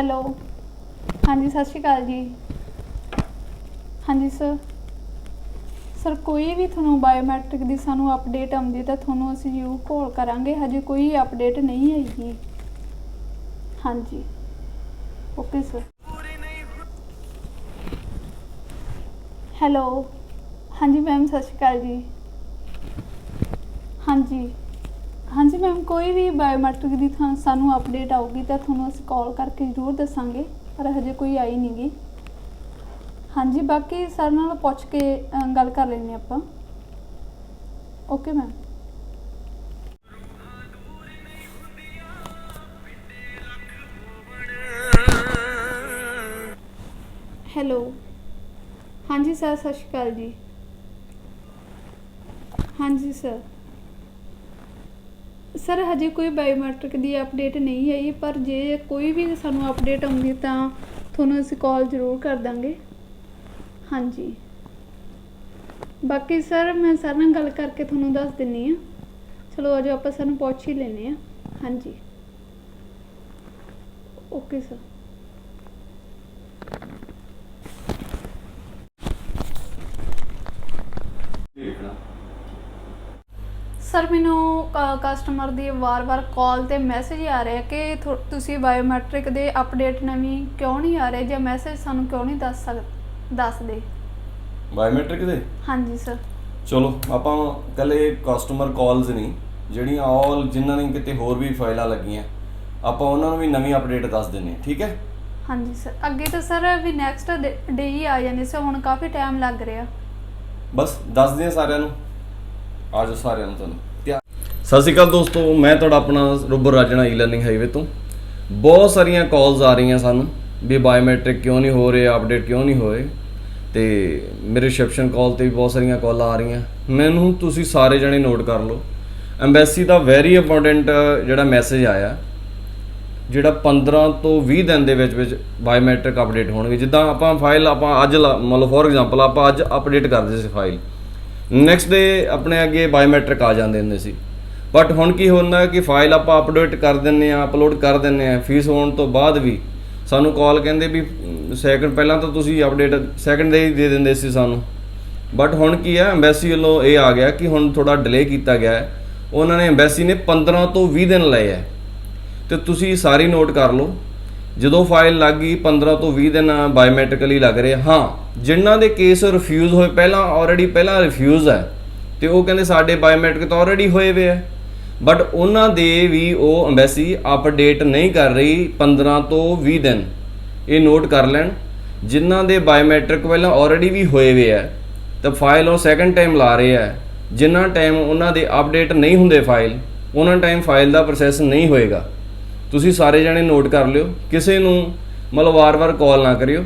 Hello. ਹਾਂਜੀ, ਸਤਿ ਸ਼੍ਰੀ ਅਕਾਲ ਜੀ। ਹਾਂਜੀ, ਸਰ। ਸਰ, ਕੋਈ ਵੀ ਤੁਹਾਨੂੰ ਬਾਇਓਮੈਟ੍ਰਿਕ ਦੀ ਸਾਨੂੰ ਅਪਡੇਟ ਆਉਂਦੀ ਤਾਂ ਤੁਹਾਨੂੰ ਅਸੀਂ ਜ਼ਰੂਰ ਕਾਲ ਕਰਾਂਗੇ। ਹਜੇ ਕੋਈ ਅਪਡੇਟ ਨਹੀਂ ਆਈ ਜੀ ਹਾਂਜੀ। ਓਕੇ ਸਰ ਹੈਲੋ ਹਾਂਜੀ ਮੈਮ ਸਤਿ ਸ਼੍ਰੀ ਅਕਾਲ ਜੀ। ਹਾਂਜੀ। ਹਾਂਜੀ ਮੈਮ ਕੋਈ ਵੀ ਬਾਇਓਮੈਟ੍ਰਿਕ ਦੀ ਥਾਂ ਸਾਨੂੰ ਅਪਡੇਟ ਆਊਗੀ ਤਾਂ ਤੁਹਾਨੂੰ ਅਸੀਂ ਕਾਲ ਕਰਕੇ ਜ਼ਰੂਰ ਦੱਸਾਂਗੇ ਪਰ ਹਜੇ ਕੋਈ ਆਈ ਨਹੀਂਗੀ ਹਾਂਜੀ ਬਾਕੀ ਸਰ ਨਾਲ ਪੁੱਛ ਕੇ ਅ, ਗੱਲ ਕਰ ਲੈਂਦੇ ਆਪਾਂ। ਓਕੇ ਮੈਮ ਹੈਲੋ ਹਾਂਜੀ ਸਰ ਸਤਿ ਸ਼੍ਰੀ ਅਕਾਲ ਜੀ। ਹਾਂਜੀ ਸਰ ਸਰ, ਹਜੇ ਕੋਈ ਬਾਇਓਮੈਟ੍ਰਿਕ ਦੀ ਅਪਡੇਟ ਨਹੀਂ ਆਈ, ਪਰ ਜੇ ਕੋਈ ਵੀ ਸਾਨੂੰ ਅਪਡੇਟ ਆਉਂਦੀ ਤਾਂ ਤੁਹਾਨੂੰ ਅਸੀਂ ਕਾਲ ਜ਼ਰੂਰ ਕਰ ਦਾਂਗੇ। ਹਾਂਜੀ। ਬਾਕੀ ਸਰ, ਮੈਂ ਸਰ ਨਾਲ ਗੱਲ ਕਰਕੇ ਤੁਹਾਨੂੰ ਦੱਸ ਦਿੰਨੀ ਆ। ਚਲੋ, ਅਜੋ ਆਪਾਂ ਸਾਨੂੰ ਪੁੱਛ ਹੀ ਲੈਨੇ ਆ। ਹਾਂਜੀ। Okay, sir. ਸਰ ਮੈਨੂੰ ਕਸਟਮਰ ਦੀ ਵਾਰ-ਵਾਰ ਕਾਲ ਤੇ ਮੈਸੇਜ ਆ ਰਿਹਾ ਕਿ ਤੁਸੀਂ ਬਾਇਓਮੈਟ੍ਰਿਕ ਦੇ ਅਪਡੇਟ ਨਵੀਂ ਕਿਉਂ ਨਹੀਂ ਆ ਰਹੇ? ਜਾਂ ਮੈਸੇਜ ਸਾਨੂੰ ਕਿਉਂ ਨਹੀਂ ਦੱਸ ਸਕ ਦੱਸਦੇ? ਬਾਇਓਮੈਟ੍ਰਿਕ ਦੇ? ਹਾਂਜੀ ਸਰ। ਚਲੋ ਆਪਾਂ ਕੱਲੇ ਕਸਟਮਰ ਕਾਲਸ ਨਹੀਂ ਜਿਹੜੀਆਂ ਆਲ ਜਿਨ੍ਹਾਂ ਨੇ ਕਿਤੇ ਹੋਰ ਵੀ ਫਾਈਲਾਂ ਲੱਗੀਆਂ ਆਪਾਂ ਉਹਨਾਂ ਨੂੰ ਵੀ ਨਵੀਂ ਅਪਡੇਟ ਦੱਸ ਦਿੰਨੇ ਠੀਕ ਹੈ? ਹਾਂਜੀ ਸਰ। ਅੱਗੇ ਤਾਂ ਸਰ ਵੀ ਨੈਕਸਟ ਡੇ ਹੀ ਆ ਜਾਂਦੇ ਸੀ ਹੁਣ ਕਾਫੀ ਟਾਈਮ ਲੱਗ ਰਿਹਾ। ਬਸ ਦੱਸਦੇ ਹਾਂ ਸਾਰਿਆਂ ਨੂੰ। ਆਜੋ ਸਾਰਿਆਂ ਨੂੰ ਤੁਹਾਨੂੰ। ਸਤਿ ਸ਼੍ਰੀ ਅਕਾਲ ਦੋਸਤੋ, ਮੈਂ ਤੁਹਾਡਾ ਆਪਣਾ ਰੁਬਰ ਰਾਜਣਾ ਈ ਲਰਨਿੰਗ ਹਾਈਵੇ ਤੋਂ। ਬਹੁਤ ਸਾਰੀਆਂ ਕਾਲਸ ਆ ਰਹੀਆਂ ਸਾਨੂੰ, ਵੀ ਬਾਇਓਮੈਟ੍ਰਿਕ ਕਿਉਂ ਨਹੀਂ ਹੋ ਰਹੇ ਅਪਡੇਟ ਕਿਉਂ ਨਹੀਂ ਹੋਏ। ਤੇ ਮੇਰੇ ਰਿਸੈਪਸ਼ਨ ਕਾਲ ਤੇ ਵੀ ਬਹੁਤ ਸਾਰੀਆਂ ਕਾਲਾਂ ਆ ਰਹੀਆਂ। ਮੈਨੂੰ ਤੁਸੀਂ ਸਾਰੇ ਜਣੇ ਨੋਟ ਕਰ ਲਓ। ਐਮਬੈਸੀ ਦਾ ਵੈਰੀ ਇੰਪੋਰਟੈਂਟ ਜਿਹੜਾ ਮੈਸੇਜ ਆਇਆ, ਜਿਹੜਾ 15 ਤੋਂ 20 ਦਿਨ ਦੇ ਵਿੱਚ ਵਿੱਚ ਬਾਇਓਮੈਟ੍ਰਿਕ ਅਪਡੇਟ ਹੋਣਗੇ। ਜਿੱਦਾਂ ਆਪਾਂ ਫਾਈਲ ਆਪਾਂ ਅੱਜ ਲਾ- ਮੰਨ ਲਓ ਫੋਰ ਐਗਜ਼ਾਮਪਲ ਆਪਾਂ ਅੱਜ ਅਪਡੇਟ ਕਰਦੇ ਸੀ ਫਾਈਲ ਨੈਕਸਟ ਡੇ ਆਪਣੇ ਅੱਗੇ ਬਾਇਓਮੈਟ੍ਰਿਕ ਆ ਜਾਂਦੇ ਹੁੰਦੇ ਸੀ। ਬਟ ਹੁਣ ਕੀ ਹੁੰਦਾ ਕਿ ਫਾਈਲ ਆਪਾਂ ਅਪਡੇਟ ਕਰ ਦਿੰਨੇ ਆ ਅਪਲੋਡ ਕਰ ਦਿੰਨੇ ਆ ਫੀਸ ਹੋਣ ਤੋਂ ਬਾਅਦ ਵੀ ਸਾਨੂੰ ਕਾਲ ਕਹਿੰਦੇ ਵੀ ਸੈਕਿੰਡ ਪਹਿਲਾਂ ਤਾਂ ਤੁਸੀਂ ਅਪਡੇਟ ਸੈਕਿੰਡ ਦੇ ਹੀ ਦੇ ਦਿੰਦੇ ਸੀ ਸਾਨੂੰ। ਬਟ ਹੁਣ ਕੀ ਹੈ ਐਮਬੈਸੀ ਵੱਲੋਂ ਇਹ ਆ ਗਿਆ ਕਿ ਹੁਣ ਥੋੜਾ ਡਿਲੇ ਕੀਤਾ ਗਿਆ ਹੈ। ਉਹਨਾਂ ਨੇ ਐਮਬੈਸੀ ਨੇ 15 ਤੋਂ 20 ਦਿਨ ਲਏ ਹੈ। ਤੇ ਤੁਸੀਂ ਸਾਰੀ ਨੋਟ ਕਰ ਲਓ। ਜਦੋਂ ਫਾਈਲ ਲੱਗ ਗਈ 15 ਤੋਂ 20 ਦਿਨ ਬਾਇਓਮੈਟ੍ਰਿਕਲੀ ਲੱਗ ਰਹੇ। ਹਾਂ, ਜਿਨ੍ਹਾਂ ਦੇ ਕੇਸ ਰਿਫਿਊਜ਼ ਹੋਏ, ਪਹਿਲਾਂ ਆਲਰੇਡੀ ਪਹਿਲਾਂ ਰਿਫਿਊਜ਼ ਹੈ। ਤੇ ਉਹ ਕਹਿੰਦੇ ਸਾਡੇ ਬਾਇਓਮੈਟ੍ਰਿਕ ਤਾਂ ਆਲਰੇਡੀ ਹੋਏ ਵੇ ਹੈ ਬਟ ਉਹਨਾਂ ਦੇ ਵੀ ਉਹ ਐਮਬੈਸੀ ਅਪਡੇਟ ਨਹੀਂ ਕਰ ਰਹੀ 15 ਤੋਂ 20 ਦਿਨ। ਇਹ ਨੋਟ ਕਰ ਲੈਣ, ਜਿਨ੍ਹਾਂ ਦੇ ਬਾਇਓਮੈਟ੍ਰਿਕ ਪਹਿਲਾਂ ਆਲਰੇਡੀ ਵੀ ਹੋਏ ਵੇ ਹੈ ਤਾਂ ਫਾਈਲ ਉਹ ਸੈਕੰਡ ਟਾਈਮ ਲਾ ਰਹੇ ਹੈ ਜਿੰਨਾ ਟਾਈਮ ਉਹਨਾਂ ਦੇ ਅਪਡੇਟ ਨਹੀਂ ਹੁੰਦੇ ਫਾਈਲ ਉਹਨਾਂ ਟਾਈਮ ਫਾਈਲ ਦਾ ਪ੍ਰੋਸੈਸ ਨਹੀਂ ਹੋਏਗਾ। ਤੁਸੀਂ ਸਾਰੇ ਜਣੇ ਨੋਟ ਕਰ ਲਿਓ, ਕਿਸੇ ਨੂੰ ਮਤਲਬ ਵਾਰ-ਵਾਰ ਕਾਲ ਨਾ ਕਰਿਓ।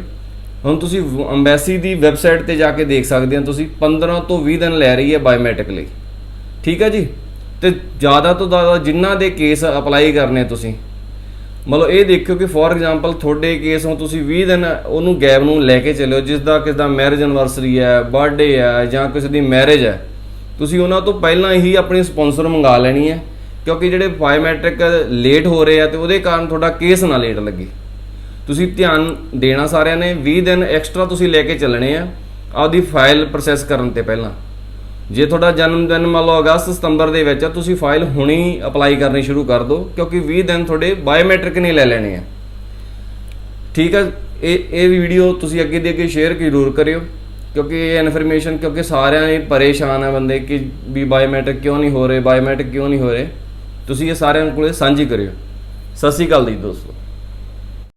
ਹੁਣ ਤੁਸੀਂ ਐਮਬੈਸੀ ਦੀ ਵੈਬਸਾਈਟ ਤੇ ਜਾ ਕੇ ਦੇਖ ਸਕਦੇ ਹੋ ਤੁਸੀਂ 15 ਤੋਂ 20 ਦਿਨ ਲੈ ਰਹੀ ਹੈ ਬਾਇਓਮੈਟ੍ਰਿਕ ਲਈ। ਠੀਕ ਹੈ ਜੀ? ਤੇ ਜ਼ਿਆਦਾ ਤੋਂ ਜ਼ਿਆਦਾ ਜਿਨ੍ਹਾਂ ਦੇ ਕੇਸ ਅਪਲਾਈ ਕਰਨੇ ਤੁਸੀਂ, ਮਤਲਬ ਇਹ ਦੇਖਿਓ ਕਿ ਫੋਰ ਐਗਜ਼ਾਮਪਲ ਤੁਹਾਡੇ ਕੇਸ ਨੂੰ ਤੁਸੀਂ 20 ਦਿਨ ਉਹਨੂੰ ਗੈਪ ਨੂੰ ਲੈ ਕੇ ਚੱਲਿਓ, ਜਿਸ ਦਾ, ਕਿਸ ਦਾ ਮੈਰਿਜ ਐਨਵਰਸਰੀ ਹੈ ਬਰਥਡੇ ਹੈ ਜਾਂ ਕਿਸੇ ਦੀ ਮੈਰਿਜ ਹੈ, ਤੁਸੀਂ ਉਹਨਾਂ ਤੋਂ ਪਹਿਲਾਂ ਹੀ ਆਪਣੀ ਸਪਾਂਸਰ ਮੰਗਾ ਲੈਣੀ ਹੈ। ਕਿਉਂਕਿ ਜਿਹੜੇ ਬਾਇਓਮੈਟ੍ਰਿਕ ਲੇਟ ਹੋ ਰਹੇ ਆ ਤੇ ਉਹਦੇ ਕਾਰਨ ਤੁਹਾਡਾ ਕੇਸ ਨਾ ਲੇਟ ਲੱਗੇ। ਤੁਸੀਂ ਧਿਆਨ ਦੇਣਾ ਸਾਰਿਆਂ ਨੇ 20 ਦਿਨ ਐਕਸਟਰਾ ਤੁਸੀਂ ਲੈ ਕੇ ਚੱਲਣੇ ਆ, ਆਪਦੀ ਫਾਈਲ ਪ੍ਰੋਸੈਸ ਕਰਨ ਤੇ ਪਹਿਲਾਂ। ਜੇ ਤੁਹਾਡਾ ਜਨਮ ਦਿਨ ਮੰਨ ਲਓ ਅਗਸਤ, ਸਤੰਬਰ ਦੇ ਵਿੱਚ ਆ, ਤੁਸੀਂ ਫਾਈਲ ਹੁਣੀ ਅਪਲਾਈ ਕਰਨੀ ਸ਼ੁਰੂ ਕਰ ਦਿਓ, ਕਿਉਂਕਿ 20 ਦਿਨ ਤੁਹਾਡੇ ਬਾਇਓਮੈਟ੍ਰਿਕ ਨੇ ਲੈ ਲੈਣੇ ਆ। ਠੀਕ ਹੈ ਇਹ ਇਹ ਵੀਡੀਓ ਤੁਸੀਂ ਅੱਗੇ ਦੇ ਅੱਗੇ ਸ਼ੇਅਰ ਜ਼ਰੂਰ ਕਰਿਓ, ਕਿਉਂਕਿ ਇਹ ਇਨਫੋਰਮੇਸ਼ਨ ਕਿਉਂਕਿ ਸਾਰਿਆਂ ਹੀ ਪਰੇਸ਼ਾਨ ਆ ਬੰਦੇ ਕਿ ਵੀ ਬਾਇਓਮੈਟ੍ਰਿਕ ਕਿਉਂ ਨਹੀਂ ਹੋ ਰਹੇ ਬਾਇਓਮੈਟ੍ਰਿਕ ਕਿਉਂ ਨਹੀਂ ਹੋ ਰਹੇ। ਤੁਸੀਂ ਇਹ ਸਾਰਿਆਂ ਕੋਲੇ ਸਾਂਝੀ ਕਰਿਓ। ਸਤਿ ਸ਼੍ਰੀ ਅਕਾਲ ਜੀ ਦੋਸਤੋ।